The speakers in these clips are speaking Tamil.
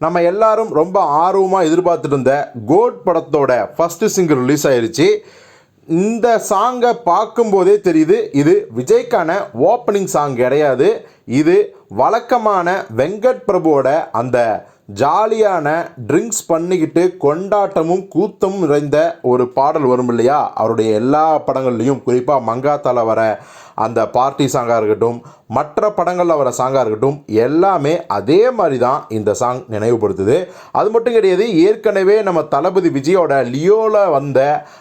நம்ம எல்லாரும் ரொம்ப ஆர்வமாக எதிர்பார்த்துட்டு இருந்த கோட் படத்தோட ஃபஸ்ட்டு சிங்கிள் ரிலீஸ் ஆயிடுச்சு இந்த சாங்கை பார்க்கும்போதே தெரியுது இது விஜய்க்கான ஓப்பனிங் சாங் கிடையாது. இது வழக்கமான வெங்கட் பிரபுவோட அந்த ஜாலியான ட்ரிங்க்ஸ் பண்ணிக்கிட்டு கொண்டாட்டமும் கூத்தமும் நிறைந்த ஒரு பாடல் வரும் இல்லையா? அவருடைய எல்லா படங்கள்லையும் குறிப்பாக மங்காத்தால் வர அந்த பார்ட்டி சாங்காக இருக்கட்டும் மற்ற படங்களில் வர சாங்காக இருக்கட்டும் எல்லாமே அதே மாதிரி தான் இந்த சாங் நினைவுபடுத்துது. அது மட்டும் கிடையாது ஏற்கனவே நம்ம தளபதி விஜயோட லியோவில் வந்த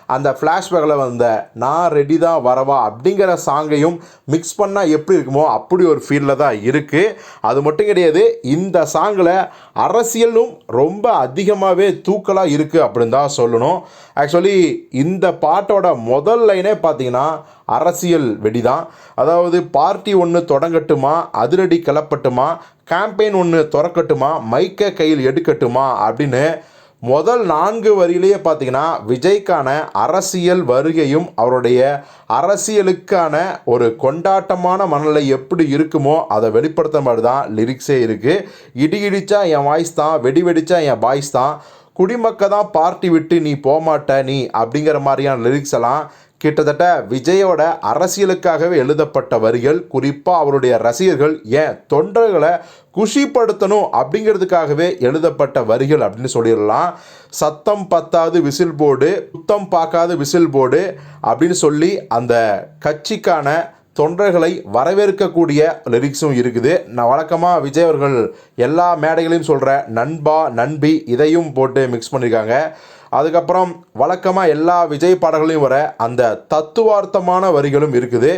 அந்த ஃப்ளாஷ்பேக்கில் வந்த நான் ரெடி தான் வரவா அப்படிங்கிற சாங்கையும் மிக்ஸ் பண்ணால் எப்படி இருக்குமோ அப்படி ஒரு ஃபீலில் தான் இருக்குது அது மட்டும் கிடையாது இந்த சாங்கில் அரசியலும் ரொம்ப அதிகமாகவே தூக்கலாக இருக்குது அப்படின்னு தான் சொல்லணும். ஆக்சுவலி இந்த பாட்டோட முதல் லைனே பார்த்தீங்கன்னா அரசியல் வெடி தான் அதாவது பார்ட்டி ஒன்று தொடங்கட்டுமா அதிரடி கிளப்பட்டுமா கேம்பெயின் ஒன்று திறக்கட்டுமா மைக்கை கையில் எடுக்கட்டுமா அப்படின்னு முதல் நான்கு வரியிலேயே பார்த்தீங்கன்னா விஜய்க்கான அரசியல் வருகையும் அவருடைய அரசியலுக்கான ஒரு கொண்டாட்டமான மனநிலை எப்படி இருக்குமோ அதை வெளிப்படுத்த மாதிரி தான் லிரிக்ஸே இருக்குது இடி இடித்தா என் வாய்ஸ் தான் வெடி வெடித்தா என் பாய்ஸ் தான். குடிமக்க தான் பார்ட்டி விட்டு நீ போமாட்ட நீ அப்படிங்கிற மாதிரியான லிரிக்ஸ் எல்லாம் கிட்டத்தட்ட விஜயோட அரசியலுக்காகவே எழுதப்பட்ட வரிகள். குறிப்பாக அவருடைய ரசிகர்கள் ஏன் தொண்டர்களை குஷிப்படுத்தணும் அப்படிங்கிறதுக்காகவே எழுதப்பட்ட வரிகள் அப்படின்னு சொல்லிடலாம். சத்தம் பத்தாது விசில் போர்டு சுத்தம் பார்க்காத விசில் போர்டு அப்படின்னு சொல்லி அந்த கட்சிக்கான தொண்டர்களை வரவேற்கக்கூடிய லிரிக்ஸும் இருக்குது. நான் வழக்கமாக விஜய் அவர்கள் எல்லா மேடைகளையும் சொல்கிற நண்பா நண்பி இதையும் போட்டு மிக்ஸ் பண்ணியிருக்காங்க அதுக்கப்புறம் வழக்கமாக எல்லா விஜய் பாடல்களையும் வர அந்த தத்துவார்த்தமான வரிகளும் இருக்குது.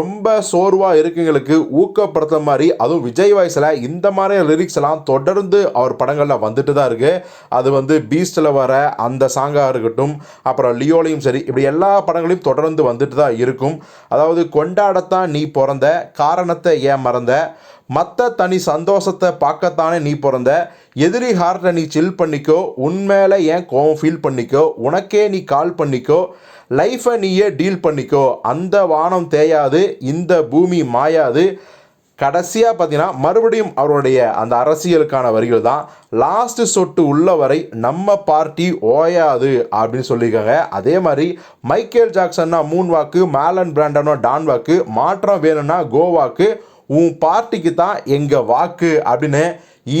ரொம்ப சோர்வாக இருக்குங்களுக்கு ஊக்கப்படுத்துற மாதிரி அதுவும் விஜய் வாய்ஸில் இந்த மாதிரி லிரிக்ஸ் எல்லாம் தொடர்ந்து அவர் படங்களில் வந்துட்டு தான் இருக்குது அது வந்து பீஸ்டில் வர அந்த சாங்காக இருக்கட்டும் அப்புறம் லியோலையும் சரி இப்படி எல்லா படங்களையும் தொடர்ந்து வந்துட்டு தான் இருக்கும். அதாவது கொண்டாடத்தான் நீ பிறந்த காரணத்தை ஏன் மறந்த மற்ற தனி சந்தோஷத்தை பார்க்கத்தானே நீ பிறந்த? எதிரி ஹார்ட்டை நீ சில் பண்ணிக்கோ உண்மையில ஏன் கோவம் ஃபீல் பண்ணிக்கோ உனக்கே நீ கால் பண்ணிக்கோ லைஃப்பை நீயே டீல் பண்ணிக்கோ. அந்த வானம் தேயாது இந்த பூமி மாயாது. கடைசியாக பார்த்தீங்கன்னா மறுபடியும் அவருடைய அந்த அரசியலுக்கான வரிகள் தான். லாஸ்ட்டு சொட்டு உள்ள வரை நம்ம பார்ட்டி ஓயாது அப்படின்னு சொல்லியிருக்காங்க. அதே மாதிரி மைக்கேல் ஜாக்சன்னா மூன் வாக்கு மேலன் பிராண்டனோ டான் வாக்கு மாற்றம் வேணும்னா கோவாக்கு உன் பார்ட்டிக்கு தான் எங்கள் வாக்கு அப்படின்னு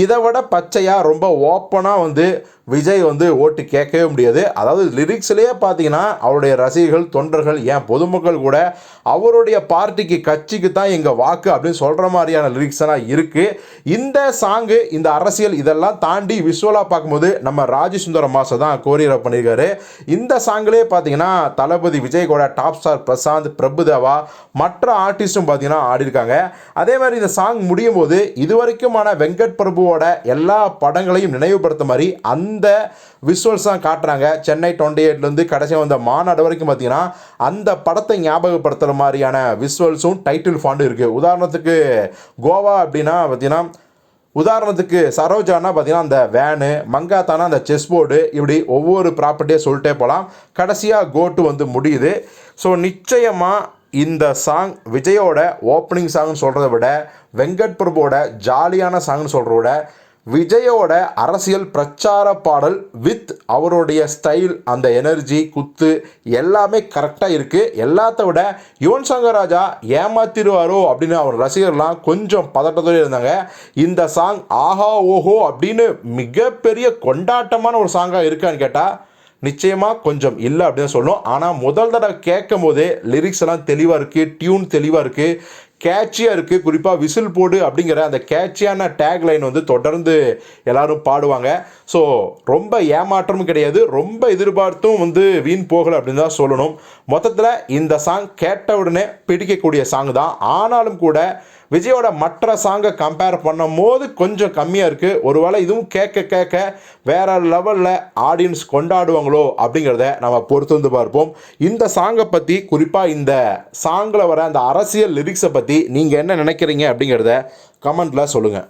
இதை விட பச்சையாக ரொம்ப ஓப்பனாக வந்து விஜய் வந்து ஓட்டு கேட்கவே முடியாது. அதாவது லிரிக்ஸ்லேயே பார்த்தீங்கன்னா அவருடைய ரசிகர்கள் தொண்டர்கள் ஏன் பொதுமக்கள் கூட அவருடைய பார்ட்டிக்கு கட்சிக்கு தான் எங்கள் வாக்கு அப்படின்னு சொல்கிற மாதிரியான லிரிக்ஸெல்லாம் இருக்குது இந்த சாங்கு இந்த அரசியல் இதெல்லாம் தாண்டி விஷுவலாக பார்க்கும்போது நம்ம ராஜசுந்தர மாசை தான் கோரியோகிராஃப் பண்ணியிருக்காரு. இந்த சாங்கிலே பார்த்தீங்கன்னா தளபதி விஜய் கூட டாப் ஸ்டார் பிரசாந்த் பிரபுதேவா மற்ற ஆர்டிஸ்ட்டும் பார்த்தீங்கன்னா ஆடிருக்காங்க அதே மாதிரி இந்த சாங் முடியும் போது இதுவரைக்குமான வெங்கட் பிரபுவோட எல்லா படங்களையும் நினைவுபடுத்த மாதிரி அந்த விஷுவல்ஸ் தான் காட்டுறாங்க. சென்னை டுவெண்ட்டி எயிட்லேருந்து கடைசியாக வந்த மாநாடு வரைக்கும் பார்த்தீங்கன்னா அந்த படத்தை ஞாபகப்படுத்துகிற மாதிரியான விஷுவல்ஸும் டைட்டில் ஃபாண்டும் இருக்குது உதாரணத்துக்கு கோவா அப்படின்னா பார்த்தீங்கன்னா உதாரணத்துக்கு சரோஜானா பார்த்தீங்கன்னா அந்த வேனு மங்காத்தானா அந்த செஸ் போர்டு இப்படி ஒவ்வொரு ப்ராப்பர்ட்டியாக சொல்லிட்டே போகலாம். கடைசியாக கோட்டு வந்து முடியுது. ஸோ நிச்சயமாக இந்த சாங் விஜயோட ஓப்பனிங் சாங்னு சொல்கிறத விட வெங்கட் பிரபுவோட ஜாலியான சாங்னு சொல்கிறத விட விஜயோட அரசியல் பிரச்சார பாடல் வித் அவருடைய ஸ்டைல் அந்த எனர்ஜி குத்து எல்லாமே கரெக்டாக இருக்குது எல்லாத்த விட யுவன் சங்கர் ராஜா ஏமாத்திடுவாரோ அப்படின்னு அவர் ரசிகர்லாம் கொஞ்சம் பதட்டத்தோடு இருந்தாங்க. இந்த சாங் ஆஹா ஓஹோ அப்படின்னு மிகப்பெரிய கொண்டாட்டமான ஒரு சாங்காக இருக்கான்னு கேட்டால் நிச்சயமாக கொஞ்சம் இல்லை அப்படின்னு சொல்லணும். ஆனால் முதல் தடவை கேட்கும் போதே லிரிக்ஸ் எல்லாம் தெளிவாக இருக்குது டியூன் தெளிவாக இருக்குது கேட்சியாக இருக்குது குறிப்பாக விசில் போடு அப்படிங்கிற அந்த கேட்சியான டேக் லைன் வந்து தொடர்ந்து எல்லாரும் பாடுவாங்க. ஸோ ரொம்ப ஏமாற்றமும் கிடையாது. ரொம்ப எதிர்பார்த்தும் வந்து வீண் போகலை அப்படின்னு தான் சொல்லணும். மொத்தத்தில் இந்த சாங் கேட்ட உடனே பிடிக்கக்கூடிய சாங் தான். ஆனாலும் கூட விஜயோட மற்ற சாங்கை கம்பேர் பண்ணும் போது கொஞ்சம் கம்மியாக இருக்குது ஒருவேளை இதுவும் கேட்க கேட்க வேற லெவலில் ஆடியன்ஸ் கொண்டாடுவாங்களோ அப்படிங்கிறத நம்ம பொறுத்து வந்து பார்ப்போம். இந்த சாங்கை பற்றி குறிப்பாக இந்த சாங்கில் வர அந்த அரசியல் லிரிக்ஸை பற்றி நீங்கள் என்ன நினைக்கிறீங்க அப்படிங்கிறத கமெண்ட்டில் சொல்லுங்கள்